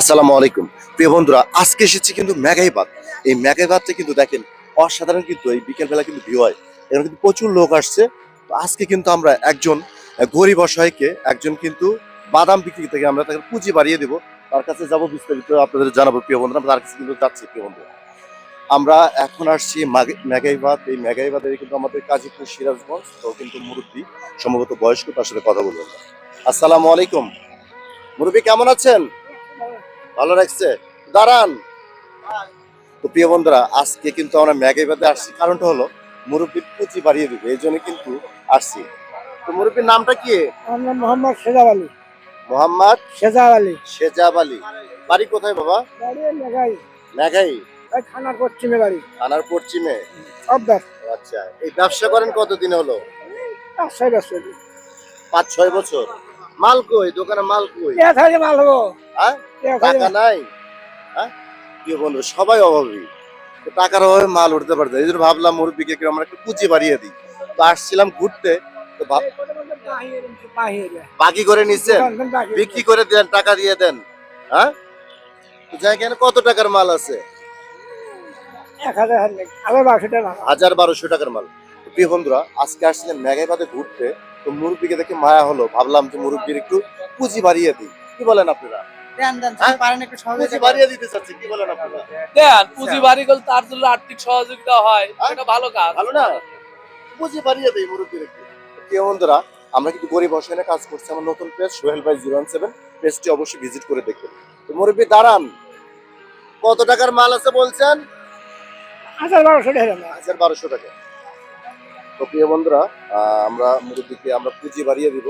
আসসালামু আলাইকুম। প্রিয় বন্ধুরা, আজকে এসেছি কিন্তু মেঘাইবাদ এই মেঘাইবাদটা কিন্তু দেখেন, অসাধারণ কিন্তু, এই বিকেলবেলা কিন্তু ভিউ হয়। এখানে কিন্তু প্রচুর লোক আসছে। তো আজকে কিন্তু আমরা একজন গরিব অসহায়কে, একজন কিন্তু বাদাম বিক্রি থেকে আমরা তাকে পুঁজি বাড়িয়ে দেবো। তার কাছে যাব বিস্তারিত আপনাদের জানাব, প্রিয় বন্ধুরা। তার কাছে কিন্তু যাচ্ছি, প্রিয় বন্ধুরা। আমরা এখন আসছি মেঘাইবাদ এই মেঘাইবাদে কিন্তু আমাদের কাজীপুর সিরাজগঞ্জ। তো কিন্তু মুরব্বী, সম্ভবত বয়স্ক, তার সাথে কথা বলব। আসসালামু আলাইকুম। মুরব্বী, কেমন আছেন? ভালো লাগছে? দাঁড়ান। তো প্রিয় বন্ধুরা আজকে কিন্তু আমরা ম্যাগাইবাদে আসছি। কারণটা হলো মুরব্বীর পুঁজি বাড়িয়ে দিবে এই জন্য কিন্তু আসছি। তো মুরব্বীর নামটা কি? আমরা মোহাম্মদ সেজাব আলী। মোহাম্মদ সেজাব আলী। শেজাব আলী। বাড়ি কোথায় বাবা? মেঘাই মেঘাই থানার পশ্চিমে বাড়ি। থানার পশ্চিমে। আচ্ছা। এই ব্যবসা করেন কতদিন হলো? বছর। পাঁচ ছয় বছর। মাল কই? দোকানে মাল কই? মাল হব। হ্যাঁ? টাকা নাই? হ্যাঁ? কি বলব সবাই অভাবী। টাকার অভাবে মাল উঠতে পারছে এই জন্য ভাবলাম মুরব্বীকে আমরা একটু পুঁজি বাড়িয়ে দিই। তো আসছিলাম ঘুরতে। তো বাকি করে নিচ্ছেন বিক্রি করে দেন টাকা দিয়ে দেন। হ্যাঁ? কেন কত টাকার মাল আছে? হাজার বারোশো টাকার মাল। বন্ধুরা আজকে আসছিলেন মেঘাইবাদে ঘুরতে। তো মুরব্বীকে দেখে মায়া হলো। ভাবলাম যে মুরব্বীর একটু পুঁজি বাড়িয়ে দিই। কি বলেন আপনারা? পুঁজি বাড়িয়ে দিতে চাচ্ছি কি বলেন আপনারা? দেন পুঁজি বাড়ি করলে তার জন্য আর্থিক সহযোগিতা হয়। হ্যাঁ? এটা ভালো কাজ। ভালো না? পুঁজি বাড়িয়ে মুরব্বীর বন্ধুরা আমরা কিন্তু গরিব অসহায় কাজ করছি। আমার নতুন পেজ সোহেল ভাই জিরো সেভেন পেজটি অবশ্যই ভিজিট করে দেখবেন। তো মুরব্বী দাঁড়ান। কত টাকার মাল আছে বলছেন? হাজার বারোশো টাকা। হাজার বারোশো টাকা। তো প্রিয় বন্ধুরা আমরা মুরব্বীকে আমরা পুঁজি বাড়িয়ে দিব।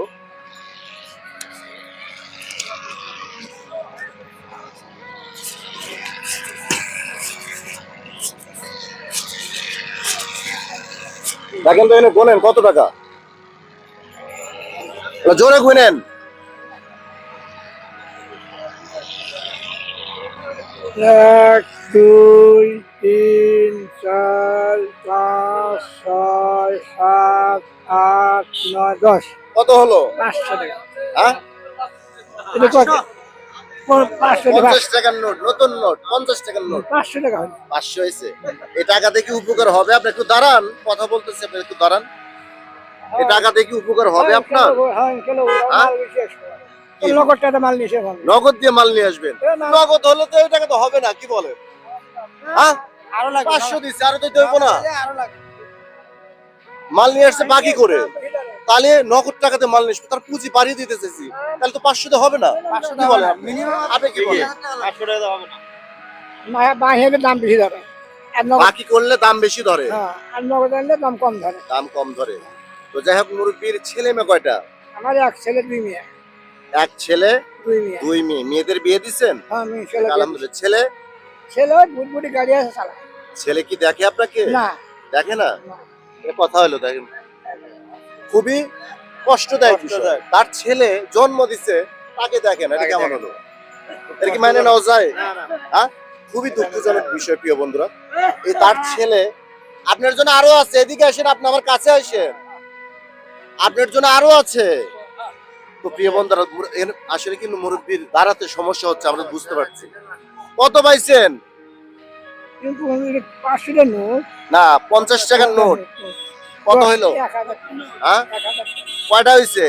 দেখেন তো এনে গোনেন, কত টাকা? জোরে গুনেন। এক, দুই তিন চার পাঁচ ছয় সাত আট নয় দশ। কত হলো? পাঁচশো টাকা। হ্যাঁ? এটা কত? পাঁচশো। টাকা। পঞ্চাশ টাকার নোট নতুন নোট পঞ্চাশ টাকার নোট। পাঁচশো টাকা পাঁচশো হয়েছে। এই টাকা উপকার হবে? আপনি একটু দাঁড়ান কথা বলতেছে আপনি একটু দাঁড়ান। এই টাকা উপকার হবে আপনার? হ্যাঁ হ্যাঁ? নগদ টাকা মাল নগদ দিয়ে মাল নিয়ে আসবেন। নগদ হলে তো এই টাকা তো হবে না কি বলেন? হ্যাঁ? আরও লাগবে পাঁচশো দিচ্ছে আরও দিতে হইব না। আরও লাগবে। মাল নিয়ে আসছে বাকি করে। তাহলে নগদ টাকাতে মাল তার পুঁজি বাড়িয়ে দিতে চাইছি। তাহলে তো পাঁচশো হবে না। কি বলেন আপনি? কি বলেন? বাহিরের দাম বেশি ধরে। বাকি করলে দাম বেশি ধরে। হ্যাঁ আর নগদ আনলে দাম কম ধরে। দাম কম ধরে। তো যাই হোক মুরব্বীর ছেলে মেয়ে কয়টা? আমার এক ছেলে দুই মেয়ে। এক ছেলে দুই মেয়ে। দুই মেয়ে। মেয়েদের বিয়ে দিচ্ছেন? হ্যাঁ মেয়ে ছেলে আলহামদুলিল্লাহ। ছেলে? ছেলে বুটবুটি গাড়ি আছে চালা ছেলে কি দেখে আপনাকে? না। দেখে না? না। কথা হলো দেখেন। খুবই কষ্টদায়ক বিষয়। তার ছেলে জন্ম দিছে তাকে দেখেন এটা কেমন হলো? এটা কি মানে নেওয়া যায়? হ্যাঁ? খুবই দুঃখজনক বিষয় প্রিয় বন্ধুরা। এই তার ছেলে আপনার জন্য আরও আছে। এদিকে আসেন আপনি আমার কাছে আসেন। আপনার জন্য আরও আছে। তো প্রিয় বন্ধুরা আসলে কিন্তু মুরব্বীর দাঁড়াতে সমস্যা হচ্ছে আমরা বুঝতে পারছি। কত পাইছেন? কিন্তু পাঁচশো নোট। না পঞ্চাশ টাকার নোট। কত হইল? হ্যাঁ? কয়টা হইছে?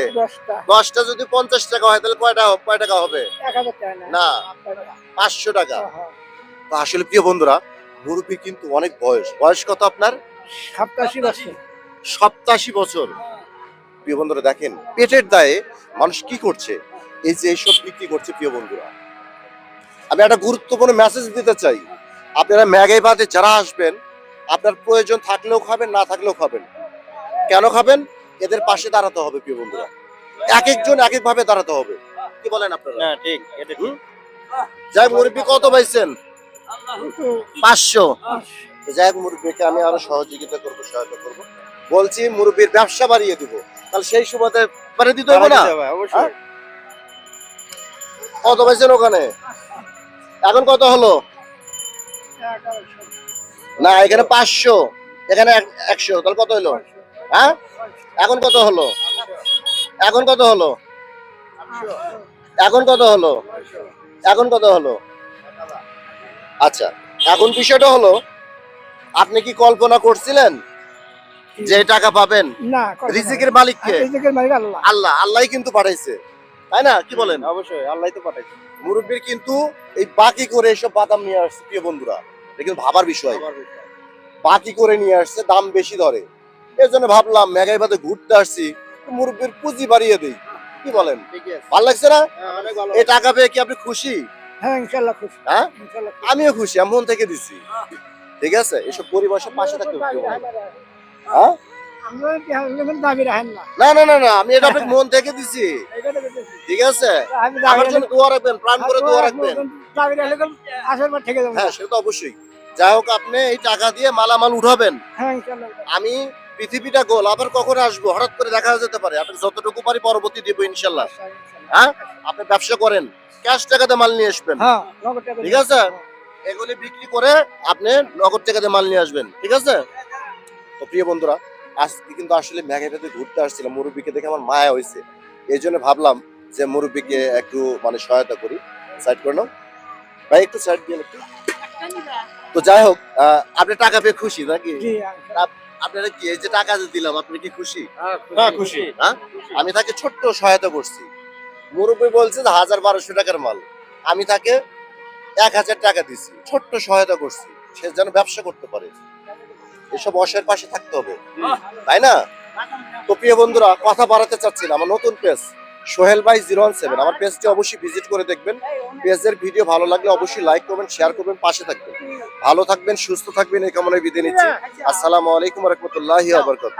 দশটা। যদি পঞ্চাশ টাকা হয় তাহলে কয়টা কয় টাকা হবে? না। পাঁচশো টাকা। হ্যাঁ, হ্যাঁ। তো আসলে প্রিয় বন্ধুরা মুরব্বী কিন্তু অনেক বয়স। বয়স কত আপনার? সাতাশি বছর। সপ্তাশি বছর। প্রিয় বন্ধুরা দেখেন পেটের দায়ে মানুষ কি করছে? এই যে এইসব বিক্রি করছে প্রিয় বন্ধুরা। আমি একটা গুরুত্বপূর্ণ মেসেজ দিতে চাই। আপনারা ম্যাগাই বাদে যারা আসবেন আপনার প্রয়োজন থাকলেও খাবেন না থাকলেও খাবেন। কেন খাবেন? এদের পাশে দাঁড়াতে হবে প্রিয় বন্ধুরা। এক একজন এক এক ভাবে দাঁড়াতে হবে। কি বলেন আপনারা? না ঠিক এটা ঠিক। যাই মুরব্বী কত পাইছেন? পাঁচশো। যাই হোক মুরব্বীকে আমি আরও সহযোগিতা করব সহায়তা করব। বলছি মুরব্বীর ব্যবসা বাড়িয়ে দিব। তাহলে সেই সুবাদে বাড়িয়ে দিতে হবে না? অবশ্যই। কত পাইছেন ওখানে? এখন কত হলো? না এখানে পাঁচশো। এখানে একশো। তাহলে কত হলো? হ্যাঁ? এখন কত হলো? এখন কত হলো? এখন কত হলো? এখন কত হলো? আচ্ছা এখন বিষয়টা হলো আপনি কি কল্পনা করছিলেন যে টাকা পাবেন? না রিজিকের মালিক আল্লাহ। আল্লাহ আল্লাহই কিন্তু পাঠাইছে। তাই না? কি বলেন? অবশ্যই আল্লাহ তো পাঠাইছে। মুরব্বীর কিন্তু এই বাকি করে এসব বাদাম নিয়ে আসছে প্রিয় বন্ধুরা। এটা কিন্তু ভাবার বিষয়। বাকি করে নিয়ে আসছে দাম বেশি ধরে। এর জন্য ভাবলাম মেঘাই বাদে ঘুরতে আসছি মুরব্বীর পুঁজি বাড়িয়ে দেই। কি বলেন? ভালো লাগছে না? হ্যাঁ, এই টাকা পেয়ে কি আপনি খুশি? হ্যাঁ ইনশাল্লাহ খুশি। হ্যাঁ? আমিও খুশি আমি মন থেকে দিছি। ঠিক আছে? এসব পরিবেশের পাশে থাকতে হবে হ্যাঁ? না। না না না আমি এটা আপনাকে মন থেকে দিছি। ঠিক আছে? আমার জন্য দোয়া রাখবেন প্রাণ করে দোয়া রাখবেন। হ্যাঁ সেটা তো অবশ্যই। যাই হোক আপনি এই টাকা দিয়ে মালামাল উঠাবেন। হ্যাঁ আমি পৃথিবীটা গোল আবার কখন আসব? হঠাৎ করে দেখা যেতে পারে। আপনি যতটুকু পারি পরবর্তী দিব ইনশাল্লাহ হ্যাঁ? আপনি ব্যবসা করেন ক্যাশ টাকাতে মাল নিয়ে আসবেন। হ্যাঁ ঠিক আছে? এগুলি বিক্রি করে আপনি নগদ টাকাতে মাল নিয়ে আসবেন। ঠিক আছে? তো প্রিয় বন্ধুরা আজকে কিন্তু আসলে ম্যাগাইটাতে ঘুরতে আসছিলাম মুরব্বীকে দেখে আমার মায়া হয়েছে এই জন্য ভাবলাম যে মুরব্বীকে একটু মানে সহায়তা করি। সাইড করে নাও। ভাই একটু সাইড দিয়ে একটু। তো যাই হোক আপনি টাকা পেয়ে খুশি নাকি? আপনারা কি এই যে টাকা যে দিলাম আপনি কি খুশি? হ্যাঁ খুশি। হ্যাঁ আমি তাকে ছোট্ট সহায়তা করছি। মুরব্বী বলছে যে হাজার বারোশো টাকার মাল। আমি তাকে এক হাজার টাকা দিছি। ছোট্ট সহায়তা করছি। সে যেন ব্যবসা করতে পারে। এসব অসের পাশে থাকতে হবে। তাই না? তো প্রিয় বন্ধুরা কথা বাড়াতে চাচ্ছি না আমার নতুন পেজ সোহেল ভাই জিরো ওয়ান সেভেন। আমার পেজটি অবশ্যই ভিজিট করে দেখবেন। পেজের ভিডিও ভালো লাগলে অবশ্যই লাইক করবেন শেয়ার করবেন পাশে থাকবেন। ভালো থাকবেন সুস্থ থাকবেন এই কামনায় বিদায় নিচ্ছি। আসসালামু আলাইকুম রহমতুল্লাহ আবরকাত